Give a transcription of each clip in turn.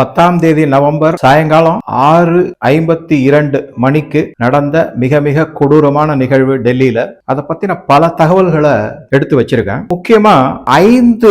பத்தாம் தேதி நவம்பர் சாயங்காலம் ஆறு ஐம்பத்தி இரண்டு மணிக்கு நடந்த மிக மிக கொடூரமான நிகழ்வு டெல்லியில. அதை பத்தின பல தகவல்களை எடுத்து வச்சிருக்கேன். முக்கியமா ஐந்து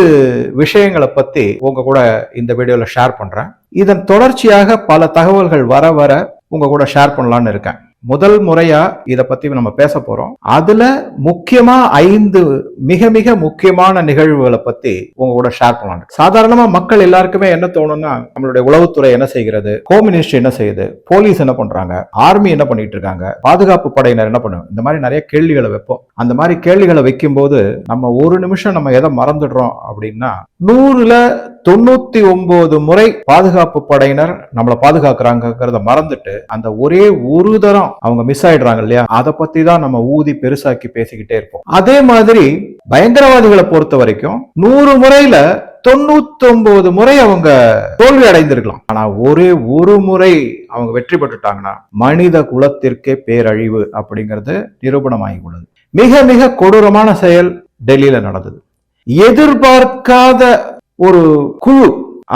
விஷயங்களை பத்தி உங்க கூட இந்த வீடியோல ஷேர் பண்றேன். இதன் தொடர்ச்சியாக பல தகவல்கள் வர வர உங்க கூட ஷேர் பண்ணலான்னு இருக்கேன். முதல் முறையா இதை பத்தி நம்ம பேச போறோம். அதுல முக்கியமா ஐந்து மிக மிக முக்கியமான நிகழ்வுகளை பத்தி உங்க கூட ஷேர் பண்ணலாம். சாதாரணமா மக்கள் எல்லாருக்குமே என்ன தோணும்னா நம்மளுடைய உளவுத்துறை என்ன செய்கிறது ஹோம் மினிஸ்ட்ரி என்ன செய்யுது போலீஸ் என்ன பண்றாங்க ஆர்மி என்ன பண்ணிட்டு இருக்காங்க பாதுகாப்பு படையினர் என்ன பண்ணுவாங்க இந்த மாதிரி நிறைய கேள்விகளை வைப்போம். அந்த மாதிரி கேள்விகளை வைக்கும்போது நம்ம ஒரு நிமிஷம் நம்ம எதை மறந்துடுறோம் அப்படின்னா நூறுல தொண்ணூத்தி ஒன்பது முறை பாதுகாப்பு படையினர் நம்மளை பாதுகாக்கிறாங்கிறத மறந்துட்டு அந்த ஒரே ஒரு தரம் அவங்க மிஸ் ஆயிடுறாங்க இல்லையா? அதை பத்தி தான் நம்ம ஊதி பெருசாக்கி பேசிக்கிட்டே இருப்போம். அதே மாதிரி பயங்கரவாதிகளை பொறுத்த வரைக்கும் நூறு முறையில தொண்ணூத்தி ஒன்பது முறை அவங்க தோல்வி அடைந்திருக்கலாம். ஆனா ஒரே ஒரு முறை அவங்க வெற்றி பெற்றுட்டாங்கன்னா மனித குலத்திற்கே பேரழிவு அப்படிங்கிறது நிரூபணமாகி உள்ளது மிக மிக கொடூரமான செயல் டெல்லியில நடந்தது. எதிர்பார்க்காத ஒரு குழு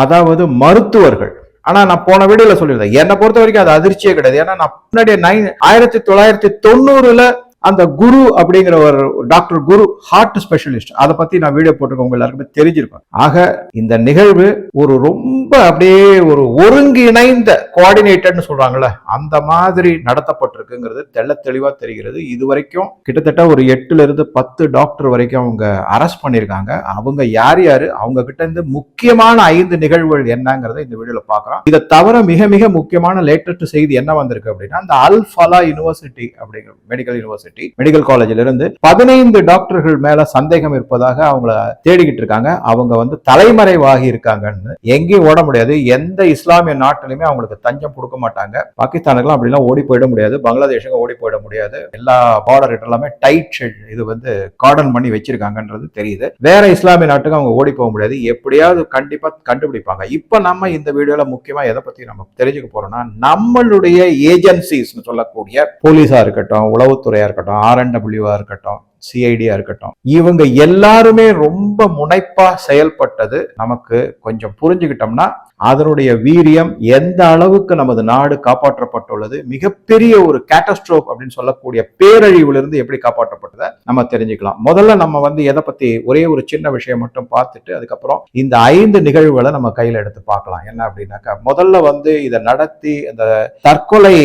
அதாவது மருத்துவர்கள். ஆனா நான் போன வீடியோல சொல்லியிருந்தேன். என்னை பொறுத்த வரைக்கும் அது அதிர்ச்சியே கிடையாது. ஏன்னா நான் முன்னாடி நைன் ஆயிரத்தி தொள்ளாயிரத்தி தொண்ணூறுல அந்த குரு அப்படிங்கிற ஒரு டாக்டர் குரு ஹார்ட் ஸ்பெஷலிஸ்ட் அதை பத்தி நான் வீடியோ போட்டிருக்கேன். உங்க எல்லாருக்குமே தெரிஞ்சிருக்கும். ஆக இந்த நிகழ்வு ஒரு ரொம்ப அப்படியே ஒரு ஒருங்கிணைந்த கோஆர்டினேட்டட்னு சொல்றாங்கல்ல அந்த மாதிரி நடத்தப்பட்டிருக்குங்கிறது தெள்ள தெளிவா தெரிகிறது. இது வரைக்கும் கிட்டத்தட்ட ஒரு எட்டுல இருந்து பத்து டாக்டர் வரைக்கும் அவங்க அரெஸ்ட் பண்ணியிருக்காங்க. அவங்க யார் யாரு? அவங்க கிட்ட இருந்து முக்கியமான ஐந்து நிகழ்வுகள் என்னங்கிறத இந்த வீடியோல பாக்குறோம் இதை தவிர மிக மிக முக்கியமான லேட்டஸ்ட் செய்தி என்ன வந்திருக்கு அப்படின்னா அந்த அல்ஃபலா யூனிவர்சிட்டி அப்படிங்கிற மெடிக்கல் யூனிவர்சிட்டி மெடிக்கல் காலேஜில் இருந்து பதினைந்து டாக்டர்கள் மேல சந்தேகம் இருப்பதாக அவங்கள தேடிக்கிட்டு இருக்காங்க. அவங்க வந்து தலைமறைவாகி இருக்காங்கன்னு எங்கேயும் ஓட முடியாது. எந்த இஸ்லாமிய நாட்டிலுமே அவங்களுக்கு தஞ்சம் கொடுக்க மாட்டாங்க. பாகிஸ்தானுக்குலாம் அப்படிலாம் ஓடி போயிட முடியாது. பங்களாதேஷுக்கு ஓடி போயிட முடியாது. எல்லா பார்டர் எல்லாமே டைட் ஷெட் இது வந்து கார்டன் பண்ணி வச்சிருக்காங்கன்றது தெரியுது. வேற இஸ்லாமிய நாட்டுக்கு அவங்க ஓடி போக முடியாது. எப்படியாவது கண்டிப்பா கண்டுபிடிப்பாங்க. இப்ப நம்ம இந்த வீடியோல முக்கியமா எதை பத்தி நம்ம தெரிஞ்சுக்க போறோம்னா நம்மளுடைய ஏஜென்சிஸ் சொல்லக்கூடிய போலீஸா இருக்கட்டும் உளவுத்துறையா இருக்கட்டும் இருக்கட்டும் ஆர்என்டபிள்யூவா இருக்கட்டும் சிஐடியா இருக்கட்டும். இவங்க எல்லாருமே ரொம்ப முனைப்பா செயல்பட்டது நமக்கு கொஞ்சம் புரிஞ்சுக்கிட்டோம்னா அதனுடைய வீரியம் எந்த அளவுக்கு நமது நாடு காப்பாற்றப்பட்டுள்ளது மிகப்பெரிய ஒரு கேட்டஸ்ட்ரோப் அப்படின்னு சொல்லக்கூடிய பேரழிவிலிருந்து எப்படி காப்பாற்றப்பட்டதை நம்ம தெரிஞ்சுக்கலாம். முதல்ல நம்ம வந்து எதை பத்தி ஒரே ஒரு சின்ன விஷயம் மட்டும் பார்த்துட்டு அதுக்கப்புறம் இந்த ஐந்து நிகழ்வுகளை நம்ம கையில எடுத்து பார்க்கலாம். என்ன அப்படின்னாக்கா முதல்ல வந்து இதை நடத்தி அந்த தற்கொலை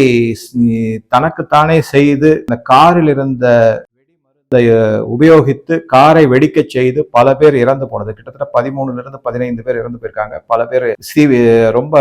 தனக்குத்தானே செய்து இந்த காரில் இருந்த உபயோகித்து காரை வெடிக்க செய்து பல பேர் இறந்து போனது. கிட்டத்தட்ட பதிமூணுல இருந்து பதினைந்து பேர் இறந்து போயிருக்காங்க. பல பேர் சி ரொம்ப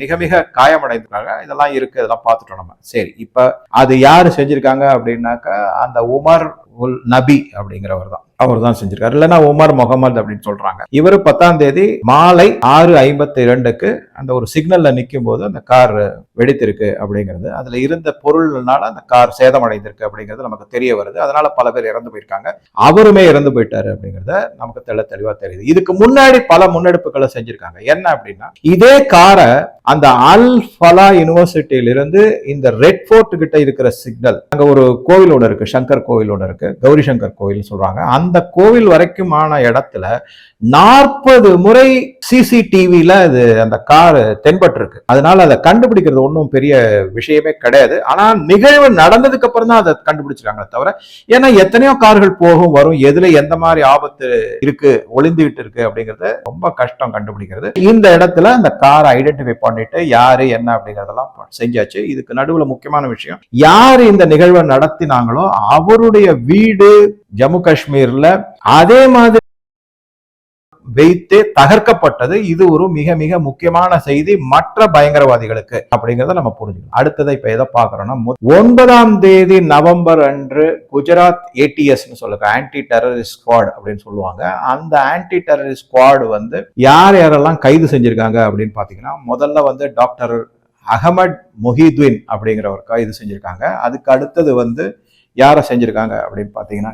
மிக மிக காயமடைந்திருக்காங்க. இதெல்லாம் இருக்கு இதெல்லாம் பார்த்துட்டோம் நம்ம. சரி இப்ப அது யாரு செஞ்சிருக்காங்க அப்படின்னாக்கா அந்த உமர் உல் நபி அப்படிங்கிறவர் தான். அவர் தான் செஞ்சிருக்காரு. இல்லைன்னா உமர் முகமது அப்படின்னு சொல்றாங்க. இவர் பத்தாம் தேதி மாலை ஆறு ஐம்பத்தி இரண்டுக்கு அந்த ஒரு சிக்னல்ல நிற்கும் போது அந்த கார் வெடித்திருக்கு அப்படிங்கிறது. அதுல இருந்த பொருள்னால அந்த கார் சேதமடைந்திருக்கு அப்படிங்கிறது நமக்கு தெரிய வருது. அதனால பல பேர் இறந்து போயிருக்காங்க. அவருமே இறந்து போயிட்டாரு அப்படிங்கிறத நமக்கு தெள்ள தெளிவா தெரியுது. இதுக்கு முன்னாடி பல முன்னெடுப்புகளை செஞ்சிருக்காங்க. என்ன அப்படின்னா இதே காரை அந்த அல் ஃபலா யூனிவர்சிட்டியிலிருந்து இந்த ரெட் ஃபோர்ட் கிட்ட இருக்கிற சிக்னல் அங்க ஒரு கோவில் ஒன்று இருக்கு சங்கர் கோவில் ஒன்று இருக்கு கௌரி சங்கர் கோவில் சொல்றாங்க. அந்த அந்த கோவில் வரைக்குமான இடத்துல நாற்பது முறை சிசிடிவியில அது அந்த கார் தென்பட்டிருக்கு. அதனால அதை கண்டுபிடிக்கிறது ஒன்றும் பெரிய விஷயமே கிடையாது. ஆனா நிகழ்வு நடந்ததுக்கு அப்புறம் தான் அதை கண்டுபிடிச்சிருக்காங்க தவிர ஏன்னா எத்தனையோ கார்கள் போகும் வரும் எதுல எந்த மாதிரி ஆபத்து இருக்கு ஒளிந்துகிட்டு இருக்கு அப்படிங்கறது ரொம்ப கஷ்டம் கண்டுபிடிக்கிறது. இந்த இடத்துல அந்த காரை ஐடென்டிஃபை பண்ணிட்டு யாரு என்ன அப்படிங்கறதெல்லாம் செஞ்சாச்சு. இதுக்கு நடுவுல முக்கியமான விஷயம் யார் இந்த நிகழ்வை நடத்தினாங்களோ அவருடைய வீடு ஜம்மு காஷ்மீர்ல அதே மாதிரி வைத்தே தகர்க்கப்பட்டது. இது ஒரு மிக மிக முக்கியமான செய்தி. மற்ற பயங்கரவாதிகளுக்கு அப்படிங்கறத நம்ம புரிஞ்சுக்கணும். அடுத்ததை இப்ப எதை பாக்குறோம்னா ஒன்பதாம் தேதி நவம்பர் அன்று குஜராத் ஏடிஎஸ் சொல்லுங்க ஆன்டி டெரரிஸ்ட் ஸ்குவாட் அப்படின்னு சொல்லுவாங்க. அந்த ஆன்டி டெரரிஸ்ட் ஸ்குவாடு வந்து யார் யாரெல்லாம் கைது செஞ்சிருக்காங்க அப்படின்னு பாத்தீங்கன்னா முதல்ல வந்து டாக்டர் அகமட் மொஹிதுன் அப்படிங்கிறவர் கைது செஞ்சிருக்காங்க. அதுக்கு அடுத்தது வந்து யாரை செஞ்சுருக்காங்க அப்படின்னு பார்த்தீங்கன்னா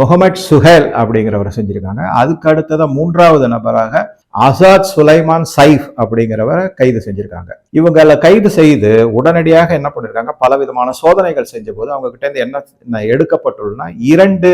முகமது சுஹேல் அப்படிங்கிறவரை செஞ்சுருக்காங்க. அதுக்கு அடுத்ததான் மூன்றாவது நபராக ஆசாத் சுலைமான் சைஃப் அப்படிங்கிறவரை கைது செஞ்சுருக்காங்க. இவங்களை கைது செய்து உடனடியாக என்ன பண்ணிருக்காங்க? பல விதமான சோதனைகள் செஞ்ச போது அவங்க கிட்ட இருந்து என்ன எடுக்கப்பட்டுள்ளனா இரண்டு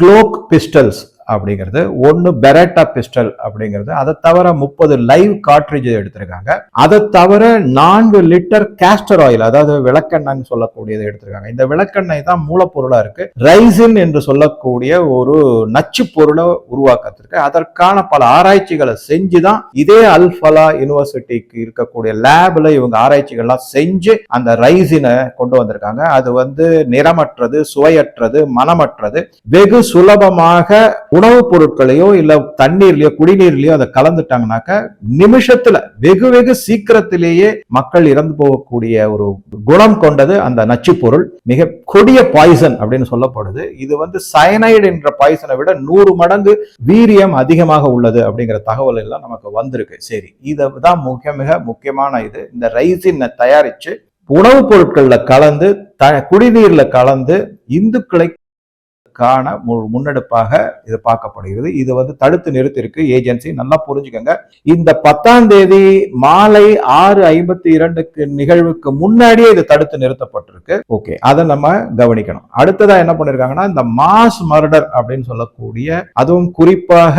க்ளோக் பிஸ்டல்ஸ் அப்படிங்கிறது ஒன்னு பெரட்டா பிஸ்டல் அப்படிங்கிறது அதை தவிர முப்பது லைவ் காட்ரிஜ் எடுத்திருக்காங்க. அதை தவிர நான்கு லிட்டர் கேஸ்டர் ஆயில் அதாவது விளக்கெண்ணெய்னு சொல்லக்கூடியதை எடுத்திருக்காங்க. இந்த விளக்கெண்ணெய் தான் மூலப்பொருளா இருக்கு. ரைசின் என்று சொல்லக்கூடிய ஒரு நச்சு பொருளை உருவாக்கத்திற்கு அதற்கான பல ஆராய்ச்சிகளை செஞ்சு தான் இதே அல்ஃபலா யூனிவர்சிட்டிக்கு இருக்கக்கூடிய லேப்ல இவங்க ஆராய்ச்சிகள்லாம் செஞ்சு அந்த ரைசினை கொண்டு வந்திருக்காங்க. அது வந்து நிறமற்றது சுவையற்றது மனமற்றது வெகு சுலபமாக உணவுப் பொருட்களையோ இல்லை தண்ணீர்லையோ குடிநீர்லையோ அதை கலந்துட்டாங்கனாக்க நிமிஷத்துல வெகு வெகு சீக்கிரத்திலேயே மக்கள் இறந்து போகக்கூடிய ஒரு குணம் கொண்டது அந்த நச்சு பொருள் மிக கொடிய பாய்சன் அப்படின்னு சொல்லப்படுது. இது வந்து சயனைடு என்ற பாய்சனை விட நூறு மடங்கு வீரியம் அதிகமாக உள்ளது அப்படிங்கிற தகவல் எல்லாம் நமக்கு வந்திருக்கு. சரி இதுதான் முக்கிய மிக முக்கியமான இது. இந்த ரைசினை தயாரிச்சு உணவுப் பொருட்களில் கலந்து த குடிநீர்ல கலந்து இந்துக்களை காண முன்னெடுப்பாக இது பார்க்கப்படுகிறது. இது வந்து தடுத்து நிறுத்திருக்கு ஏஜென்சி நல்லா புரிஞ்சுக்கோங்க. இந்த பத்தாம் தேதி மாலை ஆறு ஐம்பத்தி இரண்டுக்கு நிகழ்வுக்கு முன்னாடியே இது தடுத்து நிறுத்தப்பட்டிருக்கு. ஓகே. அதை நம்ம கவனிக்கணும். அடுத்ததா என்ன பண்ணிருக்காங்கன்னா இந்த மாஸ் மர்டர் அப்படின்னு சொல்லக்கூடிய அதுவும் குறிப்பாக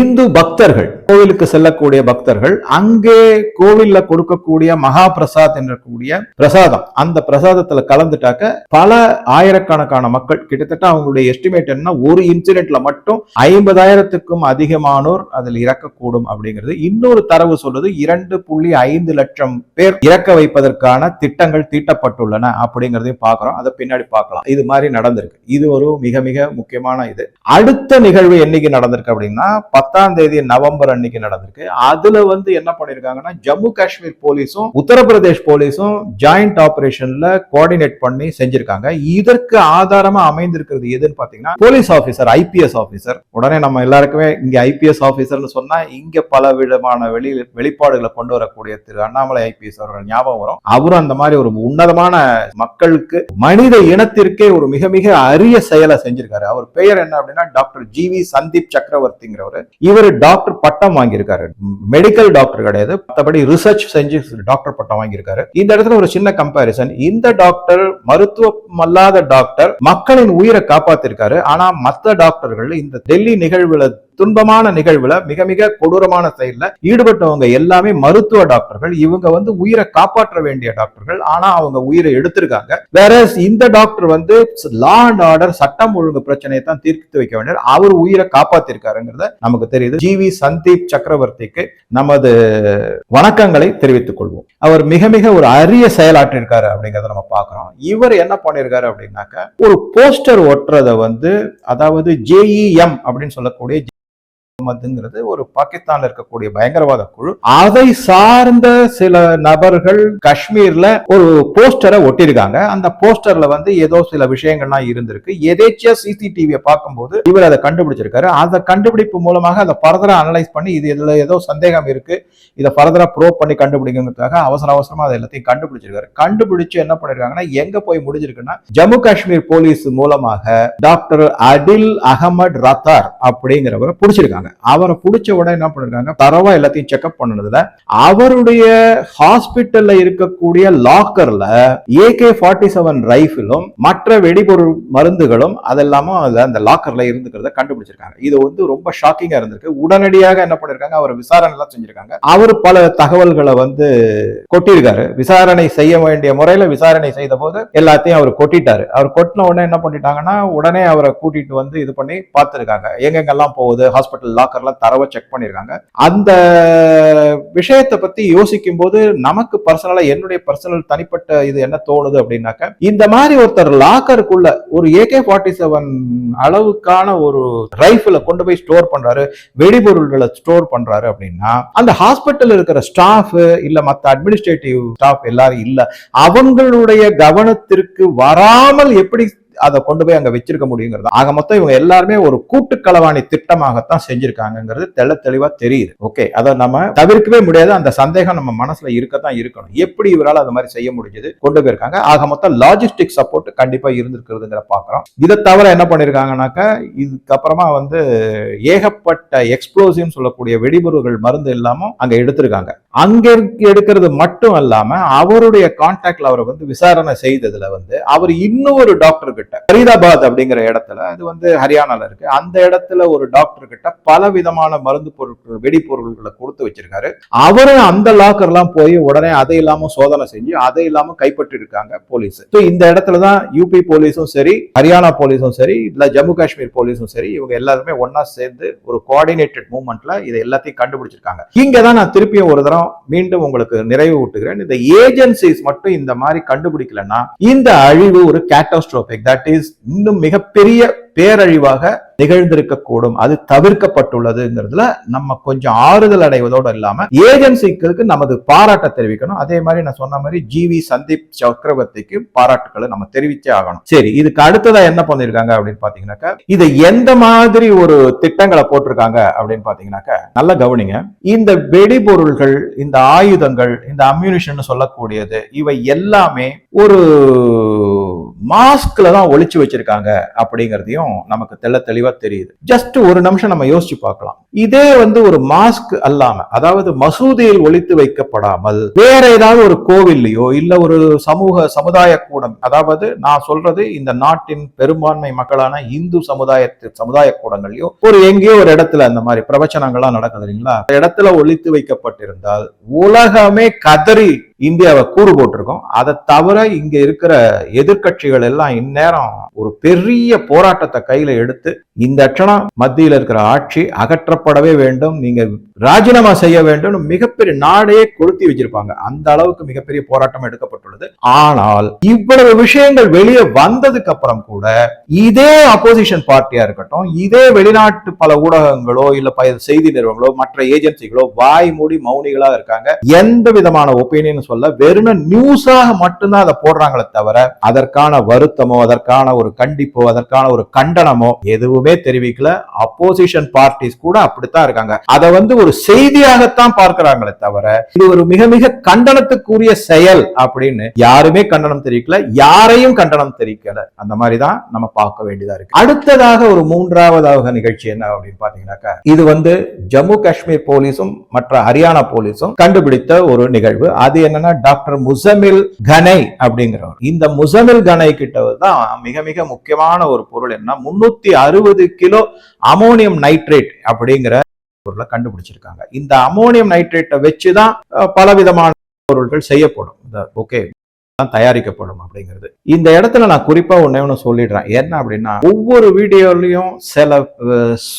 இந்து பக்தர்கள் கோவிலுக்கு செல்லக்கூடிய பக்தர்கள் அங்கே கோவில்ல கொடுக்கக்கூடிய மகா பிரசாத் என்ற கூடிய பிரசாதம் அந்த பிரசாதத்துல கலந்துட்டாக்க பல ஆயிரக்கணக்கான மக்கள் கிட்டத்தட்ட அவங்களுடைய எஸ்டிமேட் என்ன ஒரு இன்சிடென்ட்ல மட்டும் ஐம்பதாயிரத்துக்கும் அதிகமானோர் அதில் இறக்கக்கூடும் அப்படிங்கிறது. இன்னொரு தரவு சொல்லுது இரண்டு புள்ளி ஐந்து லட்சம் பேர் இறக்க வைப்பதற்கான திட்டங்கள் தீட்டப்பட்டுள்ளன அப்படிங்கிறதையும் பார்க்கிறோம். அதை பின்னாடி பார்க்கலாம். இது மாதிரி நடந்திருக்கு. இது ஒரு மிக மிக முக்கியமான இது. அடுத்த நிகழ்வு என்னைக்கு நடந்திருக்கு அப்படின்னா பத்தாம் தேதி நவம்பர் அன்னைக்கு நடந்திருக்கு. அதுல வந்து என்ன பண்ணிருக்காங்கன்னா ஜம்மு காஷ்மீர் போலீஸும் உத்தரப்பிரதேஷ் போலீஸும் ஜாயிண்ட் ஆபரேஷன்ல கோஆர்டினேட் பண்ணி செஞ்சிருக்காங்க. இதற்கு ஆதாரமா அமைந்திருக்கிறது எதுன்னு பாத்தீங்கன்னா போலீஸ் ஆபீசர் ஐபிஎஸ் ஆபீசர் உடனே நம்ம எல்லாருக்குமே இங்க ஐபிஎஸ் ஆபீசர்னு சொன்னா இங்க பல விதமான வெளி வெளிப்பாடுகளை கொண்டு வரக்கூடிய திரு அண்ணாமலை ஐபிஎஸ் அவர்கள் ஞாபகம் வரும். அவரும் அந்த மாதிரி ஒரு உன்னதமான மக்களுக்கு மனித இனத்திற்கே ஒரு மிக மிக அரிய செயலை செஞ்சிருக்காரு. அவர் பெயர் என்ன அப்படின்னா டாக்டர் ஜி வி சந்தீப் சக்கரவர்த்திங்கிறவர். இவர் டாக்டர் பட்டம் வாங்கியிருக்காரு. மெடிக்கல் டாக்டர் கிடையாது. மற்றபடி ரிசர்ச் செஞ்சு டாக்டர் பட்டம் வாங்கியிருக்காரு. இந்த இடத்துல ஒரு சின்ன கம்பாரிசன் இந்த டாக்டர் மருத்துவம் அல்லாத டாக்டர் மக்களின் உயிரை காப்பாத்திருக்காரு. ஆனா மத்த டாக்டர்கள் இந்த டெல்லி நிகழ்வுல துன்பமான நிகழ்வுல மிக மிக கொடூரமான செயல்ல ஈடுபட்டவங்க எல்லாமே மருத்துவ டாக்டர்கள். இவங்க வந்து உயிரை காப்பாற்ற வேண்டிய டாக்டர்கள். ஆனா அவங்க உயிரை எடுத்திருக்காங்க. வேற இந்த டாக்டர் வந்து லா அண்ட் ஆர்டர் சட்டம் ஒழுங்கு பிரச்சனையை தான் தீர்த்து வைக்க வேண்டிய அவர் உயிரை காப்பாத்திருக்காருங்கிறத நமக்கு தெரியுது. ஜி வி சந்தீப் சக்கரவர்த்திக்கு நமது வணக்கங்களை தெரிவித்துக் கொள்வோம். அவர் மிக மிக ஒரு அரிய செயலாற்றிருக்காரு அப்படிங்கறத நம்ம பாக்குறோம் இவர் என்ன பண்ணிருக்காரு அப்படின்னாக்க ஒரு போஸ்டர் ஒட்டுறத வந்து அதாவது ஜேஇஎம் அப்படின்னு சொல்லக்கூடிய முகமதுங்கிறது ஒரு பாகிஸ்தான்ல இருக்கக்கூடிய பயங்கரவாத குழு. அதை சார்ந்த சில நபர்கள் காஷ்மீர்ல ஒரு போஸ்டரை ஒட்டியிருக்காங்க. அந்த போஸ்டர்ல வந்து ஏதோ சில விஷயங்கள்லாம் இருந்திருக்கு. எதேச்சியா சிசிடிவியை பார்க்கும்போது இவர் அதை கண்டுபிடிச்சிருக்காரு. அந்த கண்டுபிடிப்பு மூலமாக அதை ஃபர்தரா அனலைஸ் பண்ணி இது இதுல ஏதோ சந்தேகம் இருக்கு. இதை ஃபர்தரா ப்ரோவ் பண்ணி கண்டுபிடிக்கிறதுக்காக அவசர அவசரமா அதை எல்லாத்தையும் கண்டுபிடிச்சிருக்காரு. கண்டுபிடிச்சு என்ன பண்ணிருக்காங்கன்னா எங்க போய் முடிஞ்சிருக்குன்னா ஜம்மு காஷ்மீர் போலீஸ் மூலமாக டாக்டர் அடில் அகமது ரத்தார் அப்படிங்கிறவரை பிடிச்சிருக்காங்க. அவரை பிடிச்ச உடனே என்ன பண்ணிருக்காங்க தரவா எல்லாத்தையும் செக்அப் பண்ணதுல அவருடைய ஹாஸ்பிட்டல்ல இருக்கக்கூடிய லாக்கர்ல ஏகே ஃபார்ட்டி செவன் ரைஃபிளும் மற்ற வெடிபொருள் மருந்துகளும் அதெல்லாமும் அதுல அந்த லாக்கர்ல இருந்துக்கிறத கண்டுபிடிச்சிருக்காங்க. இது வந்து ரொம்ப ஷாக்கிங்கா இருந்திருக்கு. உடனடியாக என்ன பண்ணிருக்காங்க? அவர் விசாரணை எல்லாம் செஞ்சிருக்காங்க. அவர் பல தகவல்களை வந்து கொட்டியிருக்காரு. விசாரணை செய்ய வேண்டிய முறையில விசாரணை செய்த போது எல்லாத்தையும் அவர் கொட்டிட்டாரு. அவர் கொட்டின உடனே என்ன பண்ணிட்டாங்கன்னா உடனே அவரை கூட்டிட்டு வந்து இது பண்ணி பார்த்திருக்காங்க. எங்கெங்கெல்லாம் போகுது? ஹாஸ்பிட்டல் லாக்கர்லாம் தரவை செக் பண்ணிருக்காங்க. அந்த விஷயத்தை பத்தி யோசிக்கும் போது நமக்கு பர்சனலா என்னுடைய பர்சனல் தனிப்பட்ட இது என்ன தோணுது அப்படின்னாக்க இந்த மாதிரி ஒருத்தர் லாக்கருக்குள்ள ஒரு ஏகே ஃபார்ட்டி செவன் அளவுக்கான ஒரு ரைஃபிளை கொண்டு போய் ஸ்டோர் பண்றாரு வெடிபொருள்களை ஸ்டோர் பண்றாரு அப்படின்னா அந்த ஹாஸ்பிட்டல் இருக்கிற ஸ்டாஃப் இல்ல மத்த அட்மினிஸ்ட்ரேட்டிவ் ஸ்டாஃப் எல்லாரும் இல்ல அவங்களுடைய கவனத்திற்கு வராமல் எப்படி அதை கொண்டு போய் அங்க வச்சிருக்க முடியுங்கிறது ஆக மொத்தம் இவங்க எல்லாருமே ஒரு கூட்டுக்கலவாணி திட்டமாகத்தான் செஞ்சிருக்காங்கிறது தெள்ள தெளிவா தெரியுது. ஓகே அதை நம்ம தவிர்க்கவே முடியாது. அந்த சந்தேகம் நம்ம மனசுல இருக்கத்தான் இருக்கணும். எப்படி இவரால் அது மாதிரி செய்ய முடிஞ்சது கொண்டு போயிருக்காங்க. ஆக மொத்தம் லாஜிஸ்டிக் சப்போர்ட் கண்டிப்பா இருந்திருக்கிறதுங்கிற பாக்குறோம் இதை தவிர என்ன பண்ணிருக்காங்கனாக்கா இதுக்கப்புறமா வந்து ஏகப்பட்ட எக்ஸ்ப்ளோசிவ் சொல்லக்கூடிய வெடிபொருள்கள் மருந்து இல்லாம அங்க எடுத்திருக்காங்க. அங்க எடுக்கிறது மட்டும் இல்லாமல் அவருடைய கான்டாக்ட்ல அவரை வந்து விசாரணை செய்ததுல வந்து அவர் இன்னொரு டாக்டர் கிட்ட கிட்ட ஃபரீதாபாத் அப்படிங்கிற இடத்துல அது வந்து ஹரியானால இருக்கு. அந்த இடத்துல ஒரு டாக்டர் கிட்ட பல விதமான மருந்து பொருட்கள் வெடி பொருட்களை கொடுத்து வச்சிருக்காரு. அவரும் அந்த லாக்கர் எல்லாம் போய் உடனே அதை இல்லாம சோதனை செஞ்சு அதை இல்லாம கைப்பற்றி இருக்காங்க போலீஸ் இந்த இடத்துல தான் யூபி போலீஸும் சரி ஹரியானா போலீஸும் சரி இல்ல ஜம்மு காஷ்மீர் போலீஸும் சரி இவங்க எல்லாருமே ஒன்னா சேர்ந்து ஒரு கோஆர்டினேட்டட் மூவ்மெண்ட்ல இதை எல்லாத்தையும் கண்டுபிடிச்சிருக்காங்க. இங்க தான் நான் திருப்பியும் ஒரு தரம் மீண்டும் உங்களுக்கு நிறைவு ஊட்டுகிறேன். இந்த ஏஜென்சிஸ் மட்டும் இந்த மாதிரி கண்டுபிடிக்கலன்னா இந்த அழிவு ஒரு கேட்டாஸ்ட்ரோபிக் தட் இஸ் இன்னும் மிகப்பெரிய பேரழிவாக நிகழ்ந்திருக்க கூடும் அது தவிர்க்கப்பட்டுள்ளதுங்கிறதுல நம்ம கொஞ்சம் ஆறுதல் அடைவதோடு இல்லாம ஏஜென்சிகளுக்கு நமது பாராட்ட தெரிவிக்கணும். அதே மாதிரி நான் சொன்ன மாதிரி ஜிவி சந்தீப் சக்கரவர்த்திக்கு பாராட்டுக்களை நம்ம தெரிவிச்சே ஆகணும். சரி இதுக்கு அடுத்ததா என்ன பண்ணிருக்காங்க அப்படின்னு பாத்தீங்கன்னாக்கா இதை எந்த மாதிரி ஒரு திட்டங்களை போட்டிருக்காங்க அப்படின்னு பாத்தீங்கன்னாக்கா நல்ல கவனிங்க. இந்த வெடிபொருள்கள் இந்த ஆயுதங்கள் இந்த அம்யூனிஷன் சொல்லக்கூடியது இவை எல்லாமே ஒரு மாஸ்க்ல தான் ஒழிச்சு வச்சிருக்காங்க அப்படிங்கிறதையும் நமக்கு தெள்ள தெளிவா தெரியுது. ஜஸ்ட் ஒரு நிமிஷம் நம்ம யோசிச்சு பார்க்கலாம். இதே வந்து ஒரு மாஸ்க் அல்லாம அதாவது மசூதியில் ஒழித்து வைக்கப்படாமல் வேற ஏதாவது ஒரு கோவில்லையோ இல்ல ஒரு சமூக சமுதாய கூடம் அதாவது நான் சொல்றது இந்த நாட்டின் பெரும்பான்மை மக்களான இந்து சமுதாயத்து சமுதாய கூடங்களையோ ஒரு எங்கேயோ ஒரு இடத்துல அந்த மாதிரி பிரவச்சனங்கள்லாம் நடக்குது இல்லைங்களா? அந்த இடத்துல ஒழித்து வைக்கப்பட்டிருந்தால் உலகமே கதறி இந்தியாவை கூறு போட்டிருக்கோம். அதை தவிர இங்க இருக்கிற எதிர்க்கட்சிகள் எல்லாம் இந்நேரம் ஒரு பெரிய போராட்டத்தை கையில எடுத்து இந்த அட்சணம் மத்தியில் இருக்கிற ஆட்சி அகற்றப்படவே வேண்டும். நீங்க ராஜினாமா செய்ய வேண்டும். மிகப்பெரிய நாடே கொளுத்தி வச்சிருப்பாங்க. அந்த அளவுக்கு மிகப்பெரிய போராட்டம் எடுக்கப்பட்டுள்ளது. ஆனால் இவ்வளவு விஷயங்கள் வெளியே வந்ததுக்கு அப்புறம் கூட இதே அப்போசிஷன் பார்ட்டியா இருக்கட்டும் இதே வெளிநாட்டு பல ஊடகங்களோ இல்ல செய்தி நிறுவனங்களோ மற்ற ஏஜென்சிகளோ வாய் மூடி மௌனிகளா இருக்காங்க. எந்த விதமான ஒப்பீனியன் சொல்ல வெறும் நியூஸாக மட்டும்தான் அதை போடுறாங்களே தவிர அதற்கான வருத்தமோ அதற்கான ஒரு கண்டிப்போ அதற்கான ஒரு கண்டனமோ எதுவுமே தெரிவிக்கல. அப்போசிஷன் பார்ட்டிஸ் கூட அப்படித்தான் இருக்காங்க. அதை வந்து ஒரு செய்தியாகத்தான் பார்க்கிறாங்களே தவிர இது ஒரு மிக மிக கண்டனத்துக்குரிய செயல் அப்படின்னு யாருமே கண்டனம் தெரிவிக்கல யாரையும் கண்டனம் தெரிவிக்கல. அந்த மாதிரி தான் நம்ம பார்க்க வேண்டியதா இருக்கு. அடுத்ததாக ஒரு மூன்றாவதாக நிகழ்ச்சி என்ன அப்படின்னு பாத்தீங்கன்னாக்கா இது வந்து ஜம்மு காஷ்மீர் போலீஸும் மற்ற ஹரியானா போலீஸும் கண்டுபிடித்த ஒரு நிகழ்வு. அது என்ன என்னன்னா டாக்டர் முசமில் கனை அப்படிங்கிறவர். இந்த முசமில் கனை கிட்ட தான் மிக மிக முக்கியமான ஒரு பொருள் என்ன முன்னூத்தி அறுபது கிலோ அமோனியம் நைட்ரேட் அப்படிங்கிற பொருளை கண்டுபிடிச்சிருக்காங்க. இந்த அமோனியம் நைட்ரேட்டை வச்சுதான் பல பலவிதமான பொருட்கள் செய்யப்படும். ஓகே தான் தயாரிக்கப்படும் அப்படிங்கிறது. இந்த இடத்துல நான் குறிப்பாக ஒண்ணே ஒன்று சொல்லிடுறேன். என்ன அப்படின்னா ஒவ்வொரு வீடியோலையும் சில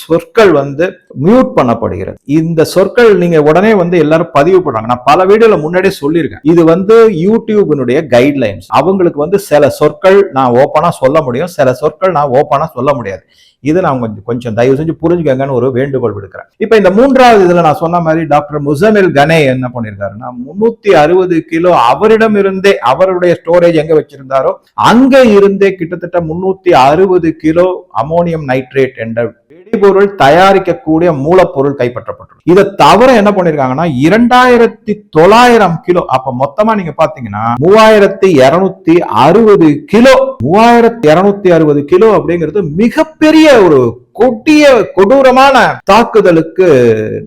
சொற்கள் வந்து மியூட் பண்ணப்படுகிறது. இந்த சொற்கள் நீங்கள் உடனே வந்து எல்லாரும் பதிவு பண்ணுறாங்க நான் பல வீடியோவில் முன்னாடியே சொல்லியிருக்கேன். இது வந்து யூடியூபினுடைய கைட்லைன்ஸ் அவங்களுக்கு வந்து சில சொற்கள் நான் ஓப்பனாக சொல்ல முடியும். சில சொற்கள் நான் ஓப்பனாக சொல்ல முடியாது. இதை நான் கொஞ்சம் கொஞ்சம் தயவு செஞ்சு புரிஞ்சுக்கங்கன்னு ஒரு வேண்டுகோள் விடுக்கிறேன். இப்போ இந்த மூன்றாவது இதுல நான் சொன்ன மாதிரி டாக்டர் முசமில் கனே என்ன பண்ணியிருக்காருன்னா முன்னூத்தி அறுபது கிலோ அவரிடம் இருந்தே அவருடைய ஸ்டோரேஜ் எங்க வச்சிருந்தாரோ அங்க இருந்தே கிட்டத்தட்ட முன்னூத்தி அறுபது கிலோ அமோனியம் நைட்ரேட் என்ற வெடிபொருள் தயாரிக்கக்கூடிய மூலப்பொருள் கைப்பற்றப்பட்டுள்ளது. இதை தவிர என்ன பண்ணிருக்காங்கன்னா இரண்டாயிரத்தி தொள்ளாயிரம் கிலோ அப்ப மொத்தமா நீங்க பாத்தீங்கன்னா மூவாயிரத்தி இருநூத்தி அறுபது கிலோ மூவாயிரத்தி இருநூத்தி அறுபது கிலோ அப்படிங்கிறது மிகப்பெரிய ஒரு கொடிய கொடூரமான தாக்குதலுக்கு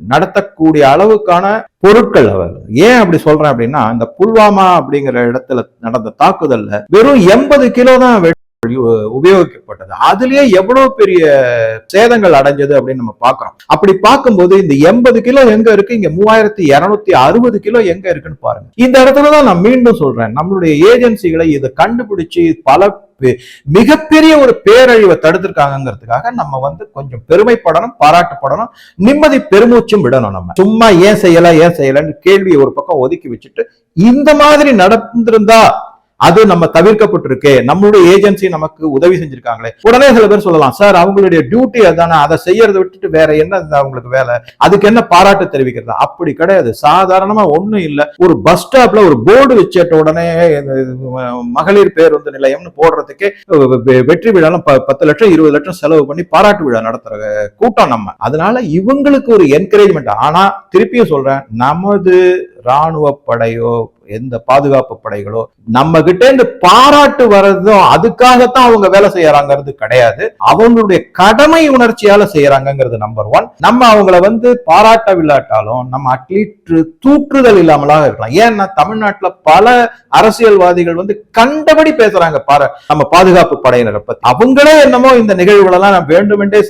நடத்தக்கூடிய அளவுக்கான பொருட்கள் அவர் ஏன் அப்படி சொல்றேன் அப்படின்னா இந்த புல்வாமா அப்படிங்கிற இடத்துல நடந்த தாக்குதல்ல வெறும் எண்பது கிலோ தான் உபயோகிக்கப்பட்டது. அதுலயே எவ்வளவு பெரிய சேதங்கள் அடைஞ்சது அப்படின்னு நம்ம பாக்குறோம் அப்படி பார்க்கும்போது இந்த எண்பது கிலோ எங்க இருக்கு? இங்க மூவாயிரத்தி இருநூத்தி அறுபது கிலோ எங்க இருக்குன்னு பாருங்க. இந்த இடத்துலதான் நான் மீண்டும் சொல்றேன். நம்மளுடைய ஏஜென்சிகளை இதை கண்டுபிடிச்சு பல பெ- மிகப்பெரிய ஒரு பேரழிவை தடுத்திருக்காங்கிறதுக்காக நம்ம வந்து கொஞ்சம் பெருமைப்படணும் பாராட்டப்படணும் நிம்மதி பெருமூச்சும் விடணும் நம்ம. சும்மா ஏன் செய்யல ஏன் செய்யலன்னு கேள்வியை ஒரு பக்கம் ஒதுக்கி வச்சுட்டு இந்த மாதிரி நடந்திருந்தா அது நம்ம தவிர்க்கப்பட்டிருக்கே. நம்மளுடைய ஏஜென்சி நமக்கு உதவி செஞ்சிருக்காங்களே. உடனே சில பேர் சொல்லலாம் சார் அவங்களுடைய டியூட்டி அதானே அதை செய்யறதை விட்டுட்டு வேற என்ன அவங்களுக்கு வேலை? அதுக்கு என்ன பாராட்டு தெரிவிக்கிறது? அப்படி கிடையாது. சாதாரணமா ஒண்ணும் இல்ல. ஒரு பஸ் ஸ்டாப்ல ஒரு போர்டு வச்சிட்ட உடனே மகளிர் பேருந்து நிலையம்னு போடுறதுக்கே வெற்றி விழாலும் ப- பத்து லட்சம் இருபது லட்சம் செலவு பண்ணி பாராட்டு விழா நடத்துற கூட்டம் நம்ம. அதனால இவங்களுக்கு ஒரு என்கரேஜ்மெண்ட் ஆனா திருப்பியும் சொல்றேன் நமது ராணுவ படையோ எந்த பாதுகாப்பு படைகளோ நம்ம கிட்ட இருந்து பாராட்டு வர்றதும் அதுக்காகத்தான் அவங்க வேலை செய்யறாங்கிறது கிடையாது. அவங்களுடைய கடமை உணர்ச்சியால செய்யறாங்கிறது நம்பர் ஒன் நம்ம அவங்கள வந்து பாராட்டவில்லாட்டாலும் நம்ம அட்லீஸ்ட் தூற்றுதல் இல்லாமலாக இருக்கலாம். ஏன்னா தமிழ்நாட்டுல பல அரசியல்வாதிகள் வந்து கண்டபடி பேசுறாங்க. பாரு நம்ம பாதுகாப்பு படையினரை பத்தி. அவங்களே என்னமோ இந்த நிகழ்வுகள் எல்லாம் நான் வேண்டுமென்றே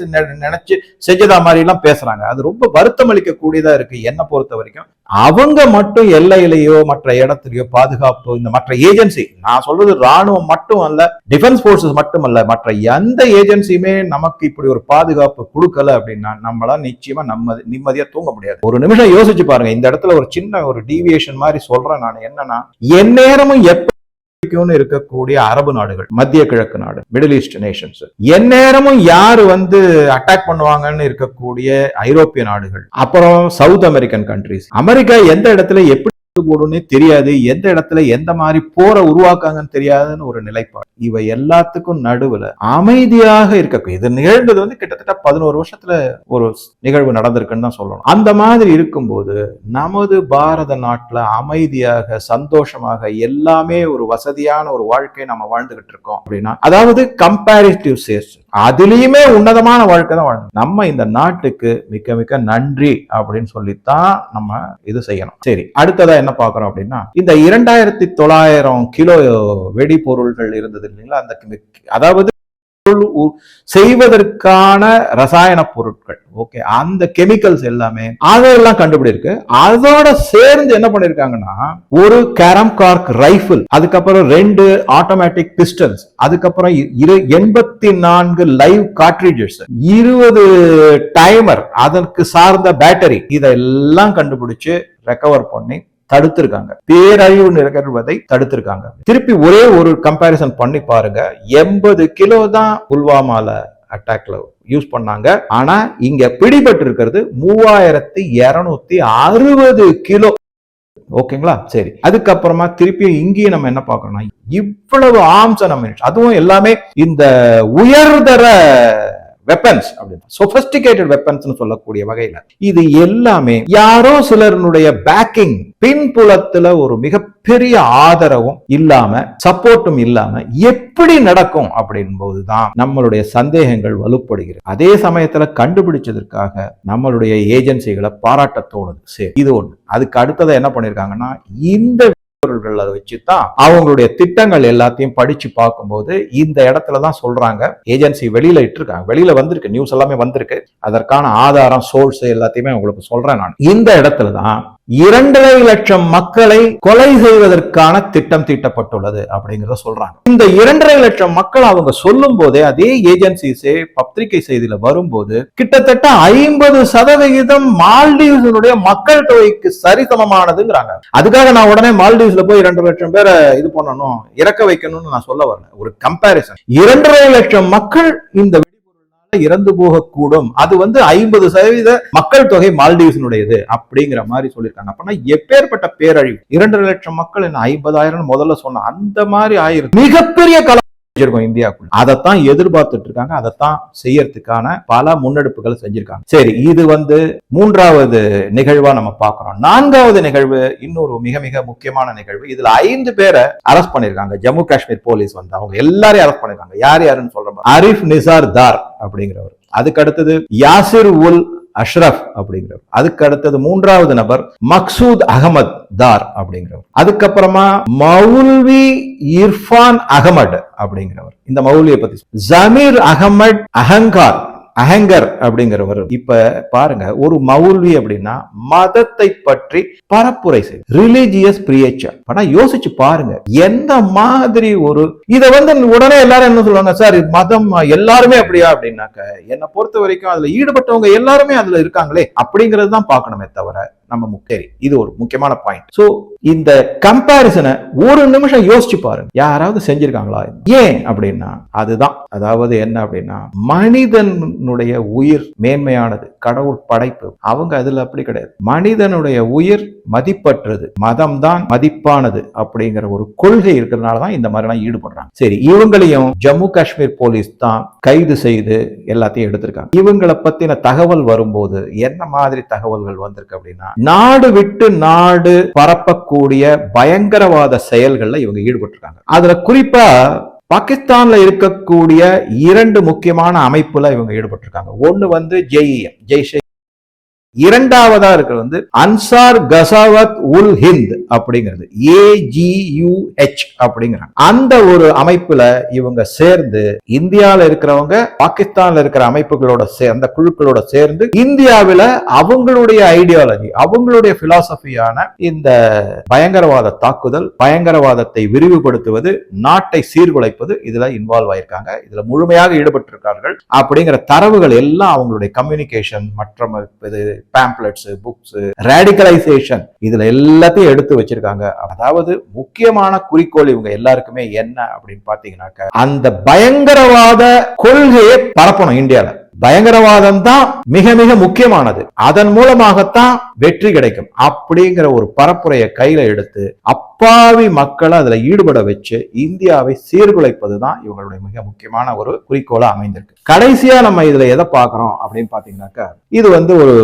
நினைச்சு செஞ்சதா மாதிரி எல்லாம் பேசுறாங்க. அது ரொம்ப வருத்தம் அளிக்கக்கூடியதா இருக்கு என்ன பொறுத்த வரைக்கும். அவங்க மட்டும் எல்லையிலேயோ மற்ற இடம் இடத்துலயோ பாதுகாப்பு இந்த மற்ற ஏஜென்சி நான் சொல்றது ராணுவம் மட்டும் அல்ல டிஃபென்ஸ் போர்சஸ் மட்டும் அல்ல மற்ற எந்த ஏஜென்சியுமே நமக்கு இப்படி ஒரு பாதுகாப்பு கொடுக்கல அப்படின்னா நம்மளால நிச்சயமா நம்ம நிம்மதியா தூங்க முடியாது. ஒரு நிமிஷம் யோசிச்சு பாருங்க இந்த இடத்துல ஒரு சின்ன ஒரு டீவியேஷன் மாதிரி சொல்றேன் நான். என்னன்னா எந்நேரமும் எப்ப இருக்கக்கூடிய அரபு நாடுகள் மத்திய கிழக்கு நாடு மிடில் ஈஸ்ட் நேஷன்ஸ் எந்நேரமும் யாரு வந்து அட்டாக் பண்ணுவாங்கன்னு இருக்கக்கூடிய ஐரோப்பிய நாடுகள் அப்புறம் சவுத் அமெரிக்கன் கண்ட்ரிஸ் அமெரிக்கா எந்த இடத்துல எப்படி போடும்னே தெரியாது. எந்த இடத்துல எந்த மாதிரி போரை உருவாக்காங்கன்னு தெரியாதுன்னு ஒரு நிலைப்பாடு. இவை எல்லாத்துக்கும் நடுவுல அமைதியாக இருக்க இது நிகழ்ந்தது வந்து கிட்டத்தட்ட பதினோரு வருஷத்துல ஒரு நிகழ்வு நடந்திருக்குன்னு தான் சொல்லணும். அந்த மாதிரி இருக்கும்போது நமது பாரத நாட்டுல அமைதியாக சந்தோஷமாக எல்லாமே ஒரு வசதியான ஒரு வாழ்க்கையை நம்ம வாழ்ந்துகிட்டு இருக்கோம் அப்படின்னா அதாவது கம்பேரிட்டிவ் சேஸ் அதுலயுமே உன்னதமான வாழ்க்கை தான் வாழ்ந்தோம் நம்ம இந்த நாட்டுக்கு மிக்க மிக்க நன்றி அப்படின்னு சொல்லித்தான் நம்ம இது செய்யணும். சரி அடுத்ததா என்ன பார்க்குறோம் அப்படின்னா இந்த இரண்டாயிரத்தி தொள்ளாயிரம் கிலோ வெடிபொருள்கள் இருந்தது இல்லைங்களா? அந்த அதாவது செய்வதற்கான ரசாயன பொருட்கள் ஓகே அந்த கெமிக்கல்ஸ் எல்லாமே அதெல்லாம் கண்டுபிடிருக்கு அதோட சேர்ந்து என்ன பண்ணிருக்காங்கன்னா ஒரு கேரம் கார்க் ரைஃபிள் அதுக்கப்புறம் ரெண்டு ஆட்டோமேட்டிக் பிஸ்டல்ஸ் அதுக்கப்புறம் இரு எண்பத்தி நான்கு லைவ் கார்ட்ரிஜஸ் இருபது டைமர் அதற்கு சார்ந்த பேட்டரி இதெல்லாம் கண்டுபிடிச்சு ரெக்கவர் பண்ணி தடுத்திருக்காங்க. பேரழிவு நிகழ்வதை தடுத்திருக்காங்க. திருப்பி ஒரே ஒரு கம்பாரிசன் பண்ணி பாருங்க. எண்பது கிலோ தான் புல்வாமால அட்டாக்ல யூஸ் பண்ணாங்க. ஆனா இங்க பிடிபட்டு இருக்கிறது மூவாயிரத்தி இருநூத்தி அறுபது கிலோ. ஓகேங்களா? சரி. அதுக்கப்புறமா திருப்பி இங்கேயும் நம்ம என்ன பார்க்கணும் இவ்வளவு ஆர்ம்ஸ் நம்ம அதுவும் எல்லாமே இந்த உயர்தர வெப்பன்ஸ் அப்படின்னு சொபஸ்டிகேட்டட் வெப்பன்ஸ் சொல்லக்கூடிய வகையில இது எல்லாமே யாரோ சிலருடைய பேக்கிங் பின்புலத்துல ஒரு மிகப்பெரிய ஆதரவும் இல்லாம சப்போர்ட்டும் இல்லாம எப்படி நடக்கும் அப்படின் போதுதான் நம்மளுடைய சந்தேகங்கள் வலுப்படுகிறது. அதே சமயத்துல கண்டுபிடிச்சதற்காக நம்மளுடைய ஏஜென்சிகளை பாராட்ட தோணுது. சரி இது ஒண்ணு. அதுக்கு அடுத்ததை என்ன பண்ணிருக்காங்கன்னா இந்த பொருள்கள் அதை வச்சுதான் அவங்களுடைய திட்டங்கள் எல்லாத்தையும் படிச்சு பார்க்கும்போது இந்த இடத்துல தான் சொல்றாங்க. ஏஜென்சி வெளியில இட்டிருக்காங்க. வெளியில வந்திருக்கு. நியூஸ் எல்லாமே வந்திருக்கு. அதற்கான ஆதாரம் சோர்ஸ் எல்லாத்தையுமே உங்களுக்கு சொல்றேன் நான். இந்த இடத்துல தான் இரண்டரை லட்சம் மக்களை கொலை செய்வதற்கான திட்டம் தீட்டப்பட்டுள்ளது அப்படிங்கிறத சொல்றாங்க. இந்த இரண்டரை லட்சம் மக்கள் அவங்க சொல்லும் போதே அதே ஏஜென்சிஸே பத்திரிகை செய்தியில வரும்போது கிட்டத்தட்ட ஐம்பது சதவிகிதம் மால்டீவ்ஸினுடைய மக்கள் தொகைக்கு சரிசமமானதுங்கிறாங்க. அதுக்காக நான் உடனே மால்டீவ்ஸ்ல போய் இரண்டு லட்சம் பேரை இது பண்ணணும் இறக்க வைக்கணும்னு நான் சொல்ல வரேன் ஒரு கம்பாரிசன் இரண்டரை லட்சம் மக்கள் இந்த இறந்து போகக்கூடும். அது வந்து ஐம்பது சதவீத மக்கள் தொகை மால்டீவ்ஸினுடையது அப்படிங்கிற மாதிரி சொல்லியிருக்காங்க. அப்படின்னா எப்பேற்பட்ட பேரழிவு? இரண்டரை லட்சம் மக்கள் என்ன ஐம்பதாயிரம் முதல்ல சொன்ன அந்த மாதிரி ஆயிரம் மிகப்பெரிய கல வச்சிருக்கோம் இந்தியாவுக்குள்ள அதைத்தான் எதிர்பார்த்துட்டு இருக்காங்க அதைத்தான் செய்யறதுக்கான பல முன்னெடுப்புகளை செஞ்சிருக்காங்க. சரி இது வந்து மூன்றாவது நிகழ்வா நம்ம பார்க்கிறோம். நான்காவது நிகழ்வு இன்னொரு மிக மிக முக்கியமான நிகழ்வு. இதுல ஐந்து பேரை அரெஸ்ட் பண்ணிருக்காங்க. ஜம்மு காஷ்மீர் போலீஸ் வந்து அவங்க எல்லாரையும் அரெஸ்ட் பண்ணிருக்காங்க. யார் யாருன்னு சொல்றோம் அரிஃப் நிசார் தார் அப்படிங்கிறவர். அதுக்கு அடுத்தது யாசிர் உல் அஷ்ரஃப் அப்படிங்கிறவர். அதுக்கு அடுத்தது மூன்றாவது நபர் மக்சூத் அகமத் தார் அப்படிங்கிறவர். அதுக்கப்புறமா மௌல்வி இர்ஃபான் அகமட் அப்படிங்கிறவர். இந்த மௌல்வியை பத்தி ஜமீர் அகமட் அகங்கார் அஹங்கர் அப்படிங்கிறவர். இப்ப பாருங்க ஒரு மௌல்வி அப்படின்னா மதத்தை பற்றி பரப்புரை செய்யும் ரிலீஜியஸ் பிரியேச்சர் ஆனா யோசிச்சு பாருங்க எந்த மாதிரி ஒரு இத வந்து உடனே எல்லாரும் என்ன சொல்லுவாங்க சார் மதம் எல்லாருமே அப்படியா? அப்படின்னாக்க என்னை பொறுத்த வரைக்கும் அதுல ஈடுபட்டவங்க எல்லாருமே அதுல இருக்காங்களே அப்படிங்கறது தான் பார்க்கணுமே தவிர நம்ம முக்கேரி இது ஒரு முக்கியமான பாயிண்ட் சோ இந்த கம்பாரிசனை ஒரு நிமிஷம் யோசிச்சு பாருங்க. யாராவது செஞ்சிருக்காங்களா? ஏன் அப்படின்னா அதுதான். அதாவது என்ன அப்படின்னா மனிதனுடைய உயிர் மேன்மையானது கடவுள் படைப்பு. அவங்க அதுல அப்படி கிடையாது. மனிதனுடைய உயிர் மதிப்பற்றது மதம் தான் மதிப்பானது அப்படிங்கிற ஒரு கொள்கை இருக்கிறதுனால தான் இந்த மாதிரிலாம் ஈடுபடுறாங்க. சரி இவங்களையும் ஜம்மு காஷ்மீர் போலீஸ் தான் கைது செய்து எல்லாத்தையும் எடுத்திருக்காங்க. இவங்களை பத்தின தகவல் வரும்போது என்ன மாதிரி தகவல்கள் வந்திருக்கு அப்படின்னா நாடு விட்டு நாடு பரப்ப கூடிய பயங்கரவாத செயல்கள்ல இவங்க ஈடுபட்டிருக்காங்க. அதுல குறிப்பா பாகிஸ்தான்ல இருக்கக்கூடிய இரண்டு முக்கியமான அமைப்புல இவங்க ஈடுபட்டிருக்காங்க. ஒன்னு வந்து ஜெய்எம் ஜெய்ஷே இரண்டாவதா இருக்கிறது வந்து அன்சார் கசாவத் உல் ஹிந்த் அப்படிங்கிறது. ஏஜியூஹெச் அப்படிங்கிறாங்க. அந்த ஒரு அமைப்புல இவங்க சேர்ந்து இந்தியால இருக்கிறவங்க பாகிஸ்தான்ல இருக்கிற அமைப்புகளோட சேர்ந்த அந்த குழுக்களோட சேர்ந்து இந்தியாவில அவங்களுடைய ஐடியாலஜி அவங்களுடைய பிலாசபியான இந்த பயங்கரவாத தாக்குதல் பயங்கரவாதத்தை விரிவுபடுத்துவது நாட்டை சீர்குலைப்பது இதுல இன்வால்வ் ஆயிருக்காங்க. இதுல முழுமையாக ஈடுபட்டிருக்கார்கள். அப்படிங்கிற தரவுகள் எல்லாம் அவங்களுடைய கம்யூனிகேஷன் மற்ற இது பேம்ப்ளெட்ஸ் புக்ஸ் ரேடிகலைசேஷன் இதுல எல்லாத்தையும் எடுத்து வச்சிருக்காங்க. அதாவது முக்கியமான குறிக்கோள் இவங்க எல்லாருக்குமே என்ன அப்படின்னு பாத்தீங்கன்னாக்க அந்த பயங்கரவாத கொள்கையை பரப்பணும் இந்தியால. பயங்கரவாதம் தான் மிக மிக முக்கியமானது. அதன் மூலமாகத்தான் வெற்றி கிடைக்கும். அப்படிங்கிற ஒரு பரப்புரையை கையில எடுத்து அப்பாவி மக்களை அதுல ஈடுபட வச்சு இந்தியாவை சீர்குலைப்பது தான் இவங்களுடைய மிக முக்கியமான ஒரு குறிக்கோளா அமைந்திருக்கு. கடைசியா நம்ம இதுல எதை பார்க்கறோம் அப்படின்னு பாத்தீங்கன்னாக்கா இது வந்து ஒரு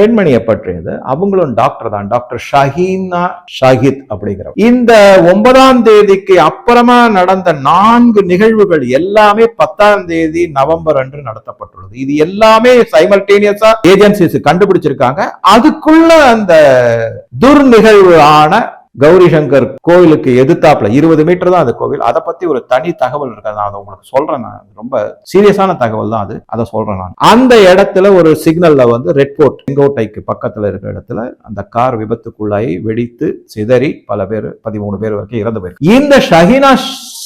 பெண்மணியை பற்றியது. அவங்களும் டாக்டர் தான். டாக்டர் ஷஹீனா ஷாஹித் அப்படிங்கிற இந்த ஒன்பதாம் தேதிக்கு அப்புறமா நடந்த நான்கு நிகழ்வுகள் எல்லாமே பத்தாம் தேதி நவம்பர் அன்று நடத்தப்பட்டுள்ளது. இது எல்லாமே சைமல்டேனியஸா ஏஜென்சிஸ் கண்டுபிடிச்சிருக்காங்க. அதுக்குள்ள அந்த துர்நிகழ்வு ஆன கௌரி சங்கர் கோவிலுக்கு எதிர்த்தாப்புல இருபது மீட்டர் தான் அது கோவில். அதை பத்தி ஒரு தனி தகவல் இருக்கு. நான் அதை உங்களுக்கு சொல்றேன் நான். ரொம்ப சீரியஸான தகவல் தான் அது. அதை சொல்றேன் நான். அந்த இடத்துல ஒரு சிக்னல்ல வந்து ரெட் போர்ட் செங்கோட்டைக்கு பக்கத்துல இருக்கிற இடத்துல அந்த கார் விபத்துக்குள்ளாகி வெடித்து சிதறி பல பேர் பதிமூணு பேர் வரைக்கும் இறந்து போயிருக்கு இந்த ஷஹினா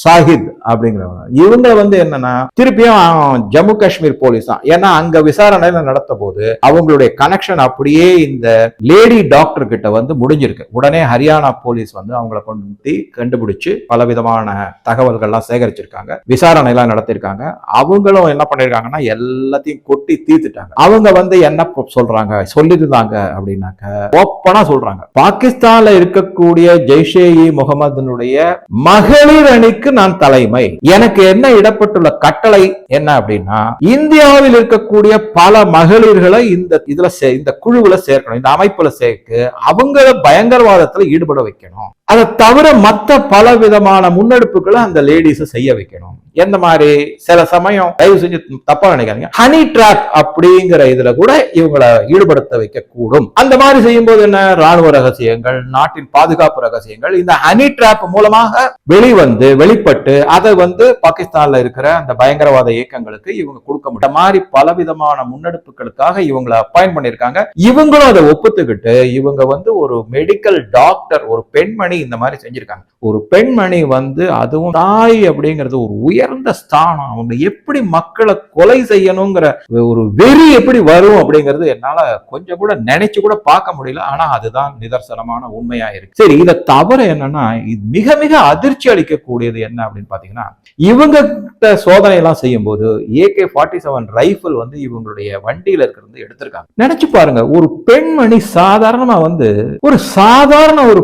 சாஹித் அப்படிங்கிறவங்க. இவங்க வந்து என்னன்னா திருப்பியும் ஜம்மு காஷ்மீர் போலீஸ் தான். ஏன்னா அங்க விசாரணை நடத்த போது அவங்களுடைய கனெக்ஷன் அப்படியே இந்த லேடி டாக்டர் கிட்ட வந்து முடிஞ்சிருக்கு. உடனே ஹரியானா போலீஸ் வந்து அவங்கள கொண்டு வந்து கண்டுபிடிச்சு பல விதமான தகவல்கள்லாம் சேகரிச்சிருக்காங்க. விசாரணை எல்லாம் நடத்திருக்காங்க. அவங்களும் என்ன பண்ணிருக்காங்கன்னா எல்லாத்தையும் கொட்டி தீர்த்துட்டாங்க. அவங்க வந்து என்ன சொல்றாங்க? சொல்லியிருந்தாங்க அப்படின்னாக்க ஓப்பனா சொல்றாங்க. பாகிஸ்தான்ல இருக்கக்கூடிய ஜெய்ஷே இ முகமதுனுடைய மகளிர் அணிக்கு நான் தலைமை. எனக்கு என்ன இடப்பட்டுள்ள கட்டளை என்ன அப்படின்னா இந்தியாவில் இருக்கக்கூடிய பல மகளிர்களை இந்த இதுல இந்த குழுவுல சேர்க்கணும் இந்த அமைப்புல சேர்க்க அவங்கள பயங்கரவாதத்துல ஈடுபட வைக்கணும். அதை தவிர மற்ற பல விதமான முன்னெடுப்புகளை அந்த லேடிஸ் செய்ய வைக்கணும். எந்த மாதிரி? சில சமயம் தயவு செஞ்சு தப்பா நினைக்காதீங்க. ஹனி ட்ராப் அப்படிங்கிற இதுல கூட இவங்களை ஈடுபடுத்த வைக்க கூடும் அந்த மாதிரி செய்யும்போது என்ன? ராணுவ ரகசியங்கள் நாட்டின் பாதுகாப்பு ரகசியங்கள் இந்த ஹனி ட்ராப் மூலமாக வெளிவந்து வெளிப்பட்டு அதை வந்து பாகிஸ்தான்ல இருக்கிற அந்த பயங்கரவாத இயக்கங்களுக்கு இவங்க கொடுக்க முடியும். மாதிரி மாதிரி பலவிதமான முன்னெடுப்புகளுக்காக இவங்களை அப்பாயிண்ட் பண்ணியிருக்காங்க. இவங்களும் அதை ஒப்புத்துக்கிட்டு இவங்க வந்து ஒரு மெடிக்கல் டாக்டர் ஒரு பெண்மணி முன்னாடி இந்த மாதிரி செஞ்சிருக்காங்க. ஒரு பெண்மணி வந்து அதுவும் தாய் அப்படிங்கிறது ஒரு உயர்ந்த ஸ்தானம். அவங்க எப்படி மக்களை கொலை செய்யணுங்கிற ஒரு வெறி எப்படி வரும் அப்படிங்கிறது என்னால கொஞ்சம் கூட நினைச்சு கூட பார்க்க முடியல. ஆனா அதுதான் நிதர்சனமான உண்மையா இருக்கு. சரி இதை தவிர என்னன்னா இது மிக மிக அதிர்ச்சி அளிக்கக்கூடியது என்ன அப்படின்னு பாத்தீங்கன்னா இவங்க கிட்ட சோதனை எல்லாம் செய்யும் போது ஏகே ஃபார்ட்டி செவன் ரைபிள் வந்து இவங்களுடைய வண்டியில இருக்கிறது எடுத்திருக்காங்க. நினைச்சு பாருங்க ஒரு பெண்மணி சாதாரணமா வந்து ஒரு சாதாரண ஒரு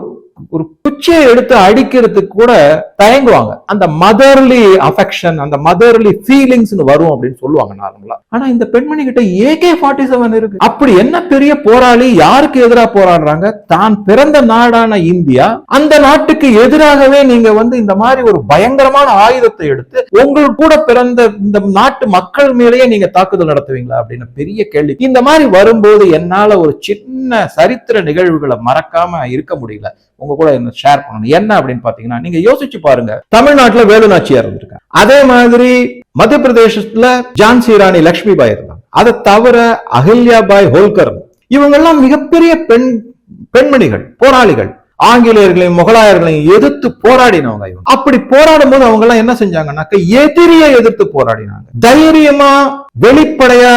ஒரு குச்சியை எடுத்து அடிக்கிறதுக்கு கூட தயங்குவாங்க. அந்த மதர்லி அஃபெக்ஷன் அந்த மதர்லி ஃபீலிங்ஸ் வரும் அப்படின்னு சொல்லுவாங்க நார்மலா ஆனா இந்த பெண்மணி கிட்ட ஏகே ஃபார்ட்டி செவன் இருக்கு. அப்படி என்ன பெரிய போராளி யாருக்கு எதிராக போராடுறாங்க? தான் பிறந்த நாடான இந்தியா. அந்த நாட்டுக்கு எதிராகவே நீங்க வந்து இந்த மாதிரி ஒரு பயங்கரமான ஆயுதத்தை எடுத்து உங்கள் கூட பிறந்த இந்த நாட்டு மக்கள் மேலேயே நீங்க தாக்குதல் நடத்துவீங்களா அப்படின்னு பெரிய கேள்வி. இந்த மாதிரி வரும்போது என்னால ஒரு சின்ன சரித்திர நிகழ்வுகளை மறக்காம இருக்க முடியல. உங்க கூட ஷேர் பண்ணணும். என்ன அப்படின்னு பாத்தீங்கன்னா நீங்க யோசிச்சு பாருங்க. தமிழ்நாட்டுல வேலுநாச்சியார் இருந்திருக்காங்க அதே மாதிரி மத்திய பிரதேசத்துல ஜான்சி ராணி லக்ஷ்மி பாய் இருந்தாங்க. அதை தவிர அகல்யா பாய் ஹோல்கர். இவங்க எல்லாம் மிகப்பெரிய பெண் பெண்மணிகள் போராளிகள். ஆங்கிலேயர்களையும் முகலாயர்களையும் எதிர்த்து போராடினவங்க இவங்க. அப்படி போராடும் போது அவங்க எல்லாம் என்ன செஞ்சாங்கன்னாக்க எதிரியை எதிர்த்து போராடினாங்க. தைரியமா வெளிப்படையா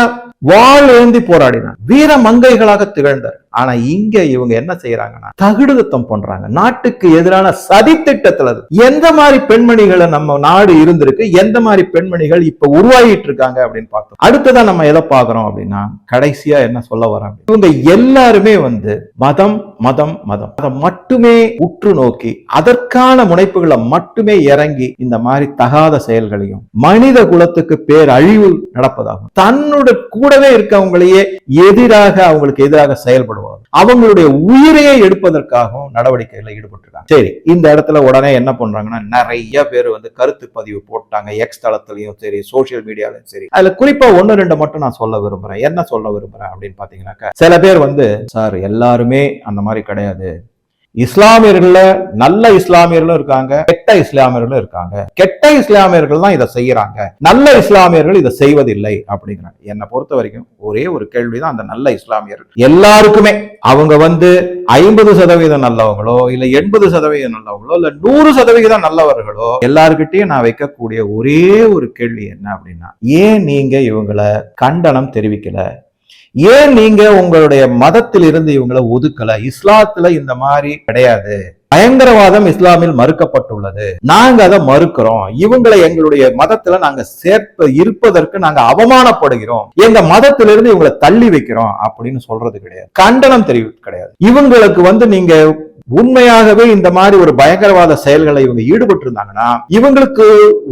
வாழ் ஏந்தி போராடினார் வீர மங்கைகளாக திகழ்ந்தார். ஆனா இங்க இவங்க என்ன செய்யறாங்கன்னா தகுடுதத்தம் பண்றாங்க. நாட்டுக்கு எதிரான சதி திட்டத்துல அது. எந்த மாதிரி பெண்மணிகளை நம்ம நாடு இருந்திருக்கு எந்த மாதிரி பெண்மணிகள் இப்ப உருவாகிட்டு இருக்காங்க அப்படின்னு பார்த்தோம். அடுத்ததான் நம்ம எதை பாக்குறோம் அப்படின்னா கடைசியா என்ன சொல்ல வராங்க? இவங்க எல்லாருமே வந்து மதம் மதம் மதம். அதை மட்டுமே உற்று நோக்கி அதற்கான முனைப்புகளை மட்டுமே இறங்கி இந்த மாதிரி தகாத செயல்களையும் மனித குலத்துக்கு பேர் அழிவு நடப்பதாகும் தன்னோட கூடவே இருக்கவங்களையே எதிராக அவங்களுக்கு எதிராக செயல்படும் செயல்படுவாங்க அவங்களுடைய உயிரையே எடுப்பதற்காகவும் நடவடிக்கைகளை ஈடுபட்டிருக்காங்க. சரி இந்த இடத்துல உடனே என்ன பண்றாங்கன்னா நிறைய பேர் வந்து கருத்து பதிவு போட்டாங்க. எக்ஸ் தளத்திலையும் சரி சோசியல் மீடியாலையும் சரி. அதுல குறிப்பா ஒன்னு ரெண்டு மட்டும் நான் சொல்ல விரும்புறேன். என்ன சொல்ல விரும்புறேன் அப்படின்னு பாத்தீங்கன்னாக்கா சில பேர் வந்து சார் எல்லாருமே அந்த மாதிரி கிடையாது. இஸ்லாமியர்கள்ல நல்ல இஸ்லாமியர்களும் இருக்காங்க கெட்ட இஸ்லாமியர்களும் இருக்காங்க. கெட்ட இஸ்லாமியர்கள் தான் இதை செய்யறாங்க. நல்ல இஸ்லாமியர்கள் இதை செய்வதில்லை அப்படிங்கிறாங்க. என்னை பொறுத்த வரைக்கும் ஒரே ஒரு கேள்விதான் அந்த நல்ல இஸ்லாமியர்கள். எல்லாருக்குமே அவங்க வந்து ஐம்பது சதவீதம் நல்லவங்களோ இல்ல எண்பது சதவீதம் நல்லவங்களோ இல்ல நூறு சதவீதம் நல்லவர்களோ எல்லாருக்கிட்டையும் நான் வைக்கக்கூடிய ஒரே ஒரு கேள்வி என்ன அப்படின்னா ஏன் நீங்க இவங்களை கண்டனம் தெரிவிக்கல? ஏன் நீங்க உங்களுடைய மதத்தில் இருந்து இவங்களை ஒதுக்கல? இஸ்லாத்துல இந்த மாதிரி கிடையாது. பயங்கரவாதம் இஸ்லாமில் மறுக்கப்பட்டுள்ளது. நாங்க அதை மறுக்கிறோம். இவங்களை எங்களுடைய மதத்துல நாங்க சேர்ப்ப இருப்பதற்கு நாங்க அவமானப்படுகிறோம். எங்க மதத்திலிருந்து இவங்களை தள்ளி வைக்கிறோம் அப்படின்னு சொல்றது கிடையாது. கண்டனம் தெரிவி கிடையாது. இவங்களுக்கு வந்து நீங்க உண்மையாகவே இந்த மாதிரி ஒரு பயங்கரவாத செயல்களை இவங்க ஈடுபட்டு இருந்தாங்கன்னா இவங்களுக்கு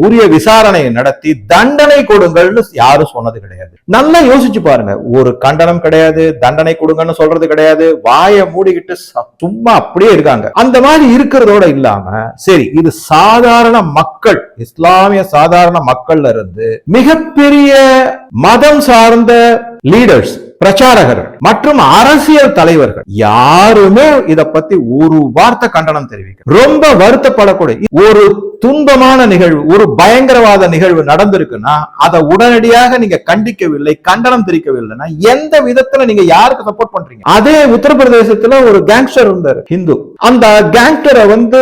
உரிய விசாரணையை நடத்தி தண்டனை கொடுங்கள்னு யாரும் சொன்னது கிடையாது. நல்லா யோசிச்சு பாருங்க. ஒரு கண்டனம் கிடையாது தண்டனை கொடுங்கன்னு சொல்றது கிடையாது. வாயை மூடிக்கிட்டு சும்மா அப்படியே இருக்காங்க. அந்த மாதிரி இருக்கிறதோட இல்லாம சரி இது சாதாரண மக்கள் இஸ்லாமிய சாதாரண மக்கள்ல இருந்து மிகப்பெரிய மதம் சார்ந்த லீடர்ஸ் பிரச்சாரகர்கள் மற்றும் அரசியல் தலைவர்கள் யாருமே இதை பத்தி ஒரு வார்த்தை கண்டனம் தெரிவிக்க ரொம்ப வருத்தப்படக்கூடிய ஒரு துன்பமான நிகழ்வு ஒரு பயங்கரவாத நிகழ்வு நடந்திருக்குன்னா அதை உடனடியாக நீங்க கண்டிக்கவில்லை கண்டனம் தெரிவிக்கவில்லைன்னா எந்த விதத்துல நீங்க யாருக்கு சப்போர்ட் பண்றீங்க? அதே உத்தரப்பிரதேசத்துல ஒரு கேங்ஸ்டர் இருந்தார் ஹிந்து. அந்த கேங்ஸ்டரை வந்து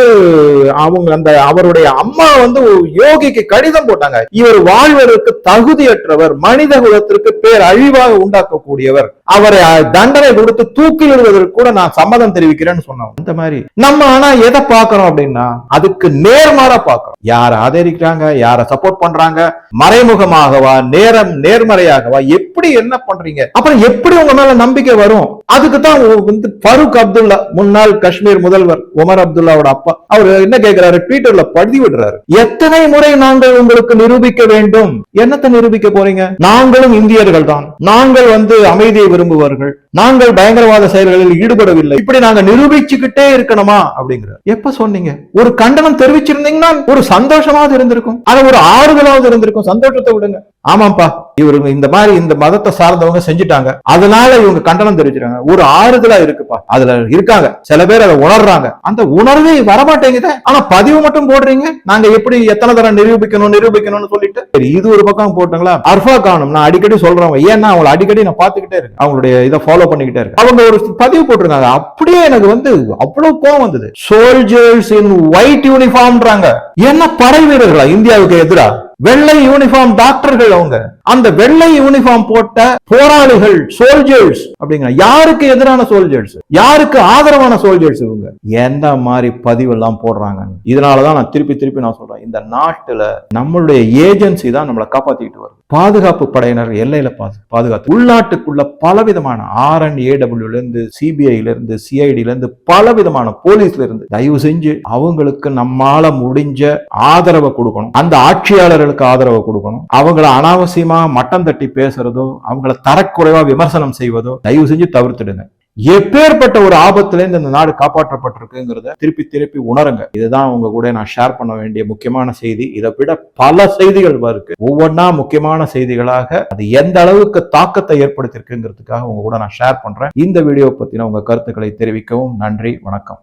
அவங்க அந்த அவருடைய அம்மா வந்து யோகிக்கு கடிதம் போட்டாங்க. இவர் வாழ்வதற்கு தகுதியற்றவர் மனித குலத்திற்கு பேர் அழிவாக உண்டாக்கக்கூடிய கூடியவர் அவரை தண்டனை கொடுத்து தூக்கிலிடுவதற்கு கூட நான் சம்மதம் தெரிவிக்கிறேன்னு சொன்னோம் இந்த மாதிரி நம்ம ஆனா எதை பார்க்கறோம் அப்படின்னா அதுக்கு நேர்மாறா பார்க்கறோம் யார ஆதரிக்கிறாங்க யார சப்போர்ட் பண்றாங்க மறைமுகமாகவா நேரம் நேர்மறையாகவா எப்படி என்ன பண்றீங்க? அப்புறம் எப்படி உங்க மேல நம்பிக்கை வரும்? அதுக்கு தான் வந்து ஃபருக் அப்துல்லா முன்னாள் காஷ்மீர் முதல்வர் உமர் அப்துல்லாவோட அப்பா அவர் என்ன கேட்கிறாரு ட்விட்டர்ல பழுதி விடுறாரு. எத்தனை முறை நாங்கள் உங்களுக்கு நிரூபிக்க வேண்டும்? என்னத்தை நிரூபிக்க போறீங்க? நாங்களும் இந்தியர்கள் தான். நாங்கள் வந்து அமைதியை விரும்புவார்கள். நாங்கள் பயங்கரவாத செயல்களில் ஈடுபடவில்லை. இப்படி நாங்க நிரூபிச்சுக்கிட்டே இருக்கணுமா? அப்படிங்கிற எப்ப சொன்னீங்க? ஒரு கண்டனம் தெரிவிச்சிருந்தீங்கன்னா ஒரு சந்தோஷமாவது இருந்திருக்கும். அது ஒரு ஆறுதலாவது இருந்திருக்கும். சந்தோஷத்தை விடுங்க. ஆமாப்பா இவருங்க இந்த மாதிரி இந்த மதத்தை சார்ந்தவங்க செஞ்சுட்டாங்க. அதனால இவங்க கண்டனம் தெரிவிச்சிருக்காங்க ஒரு ஆறுதலா இருக்குப்பா. அதுல இருக்காங்க. சில பேர் அதை உணர்றாங்க. அந்த உணர்வே வரமாட்டேங்குதே. ஆனா பதிவு மட்டும் போடுறீங்க? நாங்க எப்படி எத்தனை தரம் நிரூபிக்கணும் நிரூபிக்கணும்னு சொல்லிட்டு? சரி இது ஒரு பக்கம் போட்டுங்களா? அர்ஃபா காணும் நான் அடிக்கடி சொல்றவங்க. ஏன்னா அவங்களை அடிக்கடி நான் பாத்துக்கிட்டே இருக்கேன். அவங்களுடைய இதை ஃபாலோ பண்ணிக்கிட்டே இருக்கேன். அவங்க ஒரு பதிவு போட்டிருக்காங்க. அப்படியே எனக்கு வந்து அவ்வளவு கோவம் வந்தது. சோல்ஜர்ஸ் இன் ஒயிட் யூனிஃபார்ம்ன்றாங்க என்ன படை வீரர்களா? இந்தியாவுக்கு எதிராக வெள்ளை யூனிஃபார்ம் டாக்டர்கள் அவங்க. அந்த வெள்ளை யூனிஃபார்ம் போட்ட போராளிகள் சோல்ஜர்ஸ் அப்படிங்கிற யாருக்கு எதிரான சோல்ஜர்ஸ் யாருக்கு ஆதரவான சோல்ஜர்ஸ் இவங்க? எந்த மாதிரி பதிவு எல்லாம் போடுறாங்க இதனாலதான் நான் திருப்பி திருப்பி நான் சொல்றேன். இந்த நாட்டுல நம்மளுடைய ஏஜென்சி தான் நம்மளை காப்பாத்திட்டு வரும் பாதுகாப்பு படையினர் எல்லையில பாதுகாத்து உள்நாட்டுக்குள்ள பலவிதமான ஆர்என் ஏடபிள்யூல இருந்து சிபிஐல இருந்து சிஐடில இருந்து பலவிதமான போலீஸ்ல இருந்து தயவு செஞ்சு அவங்களுக்கு நம்மால முடிஞ்ச ஆதரவை கொடுக்கணும். அந்த ஆட்சியாளர்களுக்கு ஆதரவை கொடுக்கணும். அவங்கள அனாவசியமா மட்டம் தட்டி பேசுறதோ அவங்கள தரக்குறைவா விமர்சனம் செய்வதோ தயவு செஞ்சு தவிர்த்துடுங்க. எப்பேற்பட்ட ஒரு ஆபத்துல இருந்து இந்த நாடு காப்பாற்றப்பட்டிருக்குங்கிறத திருப்பி திருப்பி உணருங்க. இதுதான் உங்க கூட நான் ஷேர் பண்ண வேண்டிய முக்கியமான செய்தி. இதை விட பல செய்திகள் இருக்கு. ஒவ்வொன்றா முக்கியமான செய்திகளாக அது எந்த அளவுக்கு தாக்கத்தை ஏற்படுத்தியிருக்குங்கிறதுக்காக உங்க கூட நான் ஷேர் பண்றேன். இந்த வீடியோ பத்தின உங்க கருத்துக்களை தெரிவிக்கவும் நன்றி வணக்கம்.